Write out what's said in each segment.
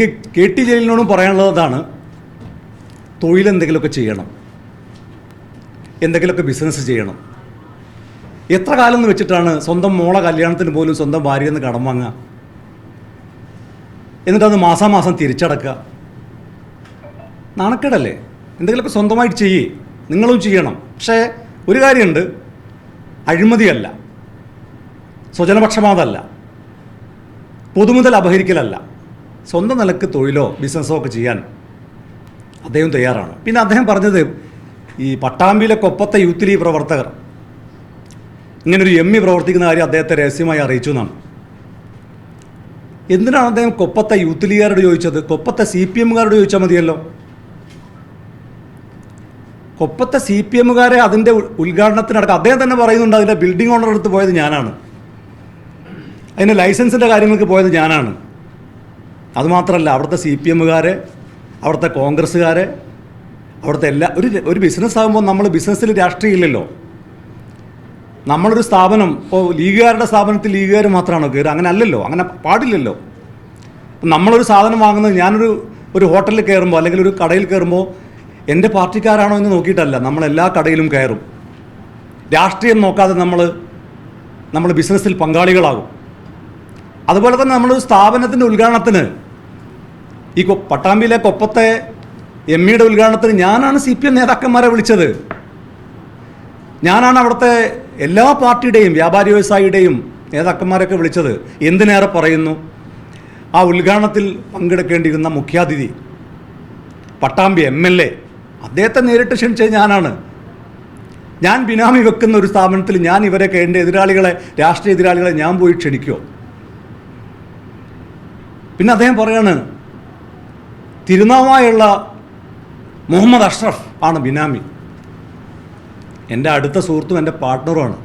എനിക്ക് K T ജലീലിനോടും പറയാനുള്ളതാണ് തൊഴിലെന്തെങ്കിലുമൊക്കെ ചെയ്യണം. എന്തെങ്കിലുമൊക്കെ ബിസിനസ് ചെയ്യണം. എത്ര കാലം എന്ന് വെച്ചിട്ടാണ് സ്വന്തം മോളെ കല്യാണത്തിന് പോലും സ്വന്തം ഭാര്യയിൽ നിന്ന് കടം വാങ്ങുക? എന്നിട്ടത് മാസാമാസം തിരിച്ചടക്കുക. നാണക്കേടല്ലേ? എന്തെങ്കിലുമൊക്കെ സ്വന്തമായിട്ട് ചെയ്യേ. നിങ്ങളും ചെയ്യണം. പക്ഷേ ഒരു കാര്യമുണ്ട്. അഴിമതിയല്ല. സ്വജനപക്ഷപാതമല്ല പൊതുമുതൽ അപഹരിക്കലല്ല. സ്വന്തം നിലയ്ക്ക് തൊഴിലോ ബിസിനസ്സോ ഒക്കെ ചെയ്യാൻ അദ്ദേഹം തയ്യാറാണ്. പിന്നെ അദ്ദേഹം പറഞ്ഞത് ഈ പട്ടാമ്പിയിലെ കൊപ്പത്തെ യൂത്ത് ലീഗ് പ്രവർത്തകർ ഇങ്ങനൊരു എം ഇ പ്രവർത്തിക്കുന്ന കാര്യം അദ്ദേഹത്തെ രഹസ്യമായി അറിയിച്ചു എന്നാണ്. എന്തിനാണ് അദ്ദേഹം കൊപ്പത്തെ യൂത്ത് ലീഗുകാരോട് ചോദിച്ചത്? കൊപ്പത്തെ സി പി എമ്മുകാരോട് ചോദിച്ചാൽ മതിയല്ലോ. കൊപ്പത്തെ സി പി എമ്മുകാരെ അതിന്റെ ഉദ്ഘാടനത്തിനടക്കം അദ്ദേഹം തന്നെ പറയുന്നുണ്ട് അതിന്റെ ബിൽഡിംഗ് ഓണർ അടുത്ത് പോയത് ഞാനാണ്. അതിന്റെ ലൈസൻസിന്റെ കാര്യങ്ങൾക്ക് പോയത് ഞാനാണ്. അതുമാത്രമല്ല അവിടുത്തെ സി പി എമ്മുകാർ അവിടുത്തെ കോൺഗ്രസ്സുകാർ അവിടുത്തെ എല്ലാ ഒരു ഒരു ബിസിനസ് ആകുമ്പോൾ നമ്മൾ ബിസിനസ്സിൽ രാഷ്ട്രീയം ഇല്ലല്ലോ നമ്മളൊരു സ്ഥാപനം ഇപ്പോൾ ലീഗുകാരുടെ സ്ഥാപനത്തിൽ ലീഗുകാർ മാത്രമാണോ കയറുക അങ്ങനെ അല്ലല്ലോ അങ്ങനെ പാടില്ലല്ലോ. നമ്മളൊരു സാധനം വാങ്ങുന്നത് ഞാനൊരു ഒരു ഹോട്ടലിൽ കയറുമ്പോൾ അല്ലെങ്കിൽ ഒരു കടയിൽ കയറുമ്പോൾ എന്റെ പാർട്ടിക്കാരാണോ എന്ന് നോക്കിയിട്ടല്ല നമ്മൾ എല്ലാ കടയിലും കയറും. രാഷ്ട്രീയം നോക്കാതെ നമ്മൾ നമ്മൾ ബിസിനസ്സിൽ പങ്കാളികളാകും. അതുപോലെ തന്നെ നമ്മൾ സ്ഥാപനത്തിന്റെ ഉദ്ഘാടനത്തിന്. ഈ പട്ടാമ്പിയിലെ കൊപ്പത്തെ എം ഇയുടെ ഉദ്ഘാടനത്തിന് ഞാനാണ് സി പി എം നേതാക്കന്മാരെ വിളിച്ചത്. ഞാനാണ് അവിടുത്തെ എല്ലാ പാർട്ടിയുടെയും വ്യാപാരി വ്യവസായിയുടെയും നേതാക്കന്മാരൊക്കെ വിളിച്ചത്. എന്തിനേറെ പറയുന്നു? ആ ഉദ്ഘാടനത്തിൽ പങ്കെടുക്കേണ്ടിയിരുന്ന മുഖ്യാതിഥി പട്ടാമ്പി എം എൽ എ. അദ്ദേഹത്തെ നേരിട്ട് ക്ഷണിച്ചത് ഞാനാണ്. ഞാൻ ബിനാമി വെക്കുന്ന ഒരു സ്ഥാപനത്തിൽ ഞാൻ ഇവരൊക്കെ എന്റെ എതിരാളികളെ രാഷ്ട്രീയ എതിരാളികളെ ഞാൻ പോയി ക്ഷണിക്കുമോ പിന്നെ അദ്ദേഹം പറയാണ് തിരുനാവായുള്ള മുഹമ്മദ് അഷ്റഫ് ആണ് ബിനാമി. എന്റെ അടുത്ത സുഹൃത്തും എന്റെ പാർട്ട്ണറുമാണ്.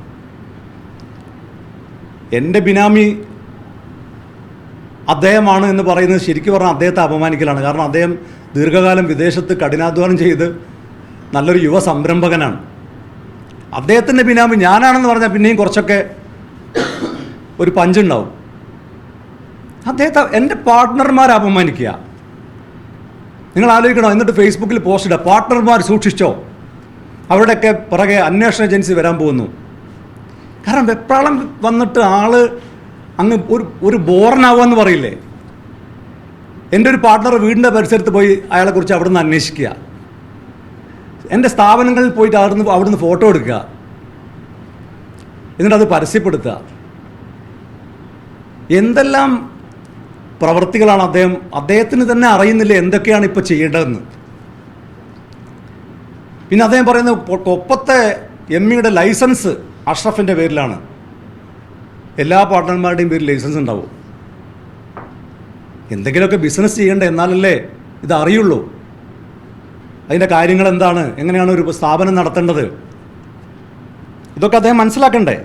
എന്റെ ബിനാമി അദ്ദേഹമാണ് എന്ന് പറയുന്നത് ശരിക്കും പറഞ്ഞാൽ അദ്ദേഹത്തെ അപമാനിക്കലാണ്. കാരണം അദ്ദേഹം ദീർഘകാലം വിദേശത്ത് കഠിനാധ്വാനം ചെയ്ത് നല്ലൊരു യുവ സംരംഭകനാണ്. അദ്ദേഹത്തിന്റെ ബിനാമി ഞാനാണെന്ന് പറഞ്ഞാൽ പിന്നെയും കുറച്ചൊക്കെ ഒരു പഞ്ചുണ്ടാവും. അദ്ദേഹത്തെ എന്റെ പാർട്ട്ണർമാരെ അപമാനിക്കുക. നിങ്ങൾ ആലോചിക്കണോ എന്നിട്ട് ഫേസ്ബുക്കിൽ പോസ്റ്റ് ഇടുക പാർട്ട്ണർമാർ സൂക്ഷിച്ചോ? അവരുടെയൊക്കെ പുറകെ അന്വേഷണ ഏജൻസി വരാൻ പോകുന്നു. കാരണം വെപ്രാളം വന്നിട്ട് ആൾ അങ്ങ് ഒരു ഒരു ബോറനാവുക പറയില്ലേ? എന്റെ ഒരു പാർട്ട്ണർ വീടിന്റെ പരിസരത്ത് പോയി അയാളെക്കുറിച്ച് അവിടെ നിന്ന് അന്വേഷിക്കുക. എന്റെ സ്ഥാപനങ്ങളിൽ പോയിട്ട് അവിടുന്ന് അവിടുന്ന് ഫോട്ടോ എടുക്കുക. എന്നിട്ട് അത് പരസ്യപ്പെടുത്തുക. എന്തെല്ലാം പ്രവൃത്തികളാണ് അദ്ദേഹം അദ്ദേഹത്തിന് തന്നെ അറിയുന്നില്ല എന്തൊക്കെയാണ് ഇപ്പോൾ ചെയ്യേണ്ടതെന്ന്. പിന്നെ അദ്ദേഹം പറയുന്നത് കൊപ്പത്തെ എം ഇയുടെ ലൈസൻസ് അഷ്റഫിന്റെ പേരിലാണ്. എല്ലാ പാർട്ട്ണർമാരുടെയും പേരിൽ ലൈസൻസ് ഉണ്ടാവും. എന്തെങ്കിലുമൊക്കെ ബിസിനസ് ചെയ്യേണ്ട എന്നാലല്ലേ ഇത് അറിയുള്ളൂ. അതിന്റെ കാര്യങ്ങൾ എന്താണ്? എങ്ങനെയാണ് ഒരു സ്ഥാപനം നടത്തേണ്ടത്? ഇതൊക്കെ അദ്ദേഹം മനസ്സിലാക്കണ്ടേ?